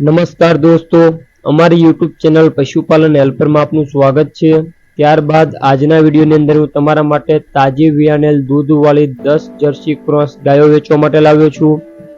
નમસ્કાર દોસ્તો, અમારી યુટ્યુબ ચેનલ પશુપાલન હેલ્પરમાં આપનું સ્વાગત છે. ત્યારબાદ આજના વિડીયોની અંદર હું તમારા માટે તાજી વિયાનેલ દૂધવાળી દસ જર્સી ક્રોસ ગાયો વેચવા માટે લાવ્યો છું.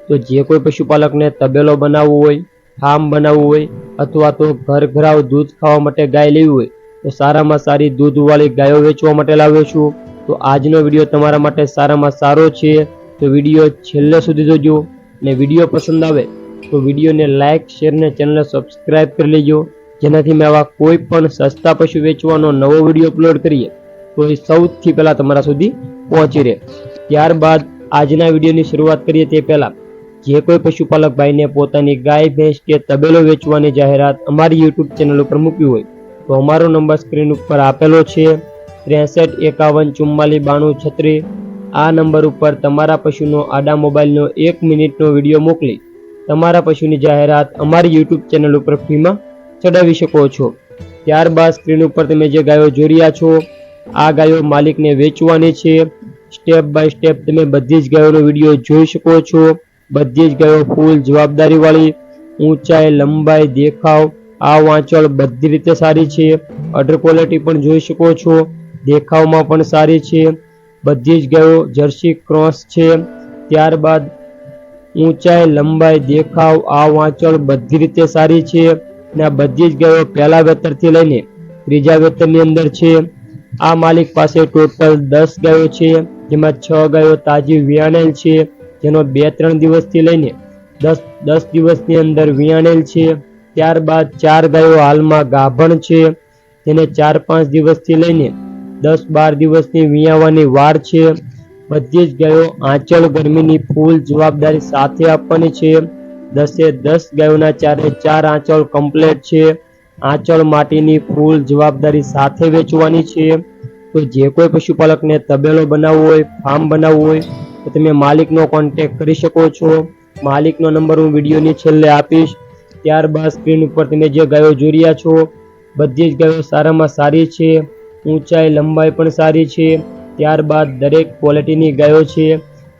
તો જે કોઈ પશુપાલકને તબેલો બનાવવો હોય, ફાર્મ બનાવવું હોય, અથવા તો ઘર ઘરાવ દૂધ ખાવા માટે ગાય લેવી હોય, તો સારામાં સારી દૂધવાળી ગાયો વેચવા માટે લાવ્યો છું. તો આજનો વીડિયો તમારા માટે સારામાં સારો છે. તો વીડિયો છેલ્લે સુધી જોજો અને વીડિયો પસંદ આવે તો વિડીયોને લાઇક શેર અને ચેનલને સબસ્ક્રાઇબ કરી લેજો. જેનાથી મેં આવા કોઈ પણ સસ્તા પશુ વેચવાનો નવો વીડિયો અપલોડ કરીએ, તો એ સૌથી પહેલાં તમારા સુધી પહોંચી રહે. ત્યારબાદ આજના વિડીયોની શરૂઆત કરીએ તે પહેલાં, જે કોઈ પશુપાલક ભાઈને પોતાની ગાય, ભેંસ કે તબેલો વેચવાની જાહેરાત અમારી યુટ્યુબ ચેનલ ઉપર મૂકી હોય, તો અમારો નંબર સ્ક્રીન ઉપર આપેલો છે, ત્રેસઠ એકાવન ચુમ્માલીસ બાણું છત્રીસ. આ નંબર ઉપર તમારા પશુનો આડા મોબાઈલનો એક મિનિટનો વીડિયો મોકલી તમારા પશુની જાહેરાત અમારી યુટ્યુબ ચેનલ ઉપર ફ્રીમાં ચડાવી શકો છો. ત્યારબાદ સ્ક્રીન ઉપર તમે જે ગાયો જોઈ રહ્યા છો, આ ગાયો માલિકને વેચવાની છે. સ્ટેપ બાય સ્ટેપ તમે બધી જ ગાયોનો વીડિયો જોઈ શકો છો. બધી જ ગાયો ફૂલ જવાબદારીવાળી ઊંચાઈ, લંબાઈ, દેખાવ, આ વાંચળ બધી રીતે સારી છે. અડર ક્વોલિટી પણ જોઈ શકો છો. દેખાવમાં પણ સારી છે. બધી જ ગાયો જર્સી ક્રોસ છે. ત્યારબાદ ઊંચાઈ, લંબાઈ, દેખાવ, આ વાંચળ બધી રીતે સારી છે અને આ બધી જ ગાયો પહેલા વેતરથી લઈને ત્રીજા વેતરની અંદર છે. આ માલિક પાસે ટોટલ દસ ગાયો છે, જેમાં છ ગાયો તાજી વિયાણેલ છે, જેનો બે ત્રણ દિવસથી લઈને દસ દસ દિવસની અંદર વિયાણેલ છે. ત્યારબાદ ચાર ગાયો હાલમાં ગાભણ છે, જેને ચાર પાંચ દિવસથી લઈને દસ બાર દિવસની વિયાવાની વાર છે. બધી જ ગાયો આંચળ ગરમીની ફૂલ જવાબદારી સાથે આપવાની છે. દસે દસ ગાયોના ચારે ચાર આંચળ કમ્પ્લેટ છે. આંચળ માટીની ફૂલ જવાબદારી સાથે વેચવાની છે. તો જે કોઈ પશુપાલકને તબેલો બનાવવો હોય, ફાર્મ બનાવવું હોય, તો તમે માલિકનો કોન્ટેક્ટ કરી શકો છો. માલિકનો નંબર હું વિડીયોની છેલ્લે આપીશ. ત્યારબાદ સ્ક્રીન ઉપર તમે જે ગાયો જોઈ રહ્યા છો, બધી જ ગાયો સારામાં સારી છે. ઊંચાઈ, લંબાઈ પણ સારી છે. ત્યારબાદ દરેક ક્વોલિટીની ગાયો છે.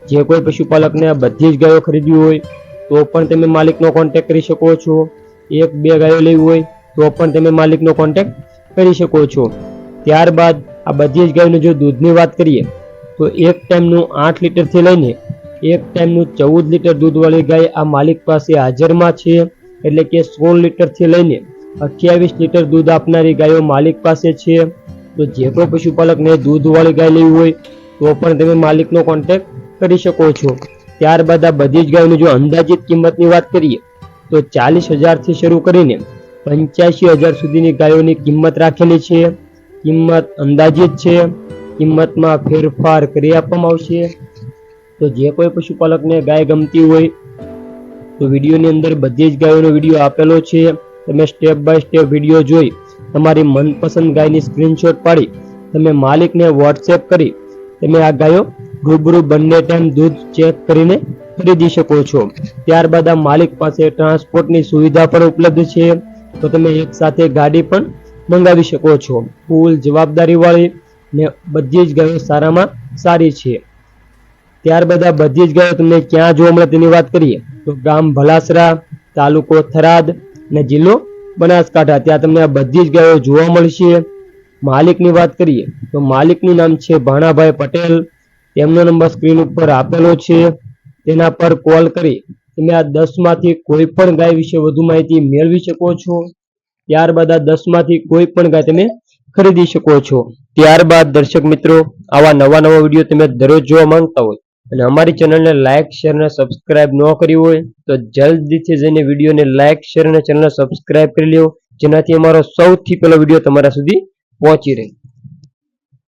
જે કોઈ પશુપાલકને બધી જ ગાયો ખરીદવી હોય, તો પણ તમે માલિકનો કોન્ટેક કરી શકો છો. એક, બે ગાયો લેવી હોય, તો પણ તમે માલિકનો કોન્ટેક કરી શકો છો. ત્યારબાદ આ બધી જ ગાયોની જો દૂધની વાત કરીએ, તો એક ટાઈમનું આઠ લીટરથી લઈને એક ટાઈમનું ચૌદ લીટર દૂધવાળી ગાય આ માલિક પાસે હાજરમાં છે. એટલે કે સોળ લીટરથી લઈને અઠ્યાવીસ લીટર દૂધ આપનારી ગાયો માલિક પાસે છે. તો જે કોઈ પશુપાલકને દૂધવાળી ગાય લેવી હોય, તો પણ તમે માલિકનો કોન્ટેક્ટ કરી શકો છો. ત્યારબાદ આ બધી જ ગાયોની જો અંદાજિત કિંમતની વાત કરીએ, તો ચાલીસ હજારથી શરૂ કરીને પંચ્યાસી હજાર સુધીની ગાયોની કિંમત રાખેલી છે. કિંમત અંદાજિત છે. કિંમતમાં ફેરફાર કરી આપવામાં આવશે. તો જે કોઈ પશુપાલકને ગાય ગમતી હોય, તો વિડીયોની અંદર બધી જ ગાયોનો વીડિયો આપેલો છે. તમે સ્ટેપ બાય સ્ટેપ વીડિયો જોઈ તમારી મનપસંદ ગાયની સ્ક્રીનશોટ પાડી, તમે માલિકને વોટ્સએપ કરી, તમે આ ગાયો રૂબરૂ બંને ટાઈમ દૂધ ચેક કરીને ખરીદી શકો છો. ત્યારબાદ આ માલિક પાસે ટ્રાન્સપોર્ટની સુવિધા પણ ઉપલબ્ધ છે. તો તમે એક સાથે ગાડી પણ મંગાવી શકો છો. ફૂલ જવાબદારીવાળી ને બધી જ ગાયો સારામાં સારી છે. ત્યારબાદ આ બધી જ ગાયો તમને ક્યાં જોવા મળે તેની વાત કરીએ, તો ગામ ભલાસરા, તાલુકો થરાદ ને જિલ્લો બનાસકાંઠા. ત્યાં તમને આ બધી જ ગાયો જોવા મળશે. માલિકની વાત કરીએ, તો માલિકનું નામ છે ભાણાભાઈ પટેલ. તેમનો નંબર સ્ક્રીન ઉપર આપેલો છે. તેના પર કોલ કરી તમે આ દસમાંથી કોઈ પણ ગાય વિશે વધુ માહિતી મેળવી શકો છો. ત્યારબાદ આ દસમાંથી કોઈ પણ ગાય તમે ખરીદી શકો છો. ત્યારબાદ દર્શક મિત્રો, આવા નવા નવા વીડિયો તમે દરરોજ જોવા માંગતા હોય અને અમારી ચેનલને લાઇક શેર અને સબસ્ક્રાઇબ ન કરી હોય તો જલ્દીથી જઈને વિડીયોને લાઇક શેર અને ચેનલને સબસ્ક્રાઇબ કરી લ્યો, જેનાથી અમારો સૌથી પહેલો વીડિયો તમારા સુધી પહોંચી રહે.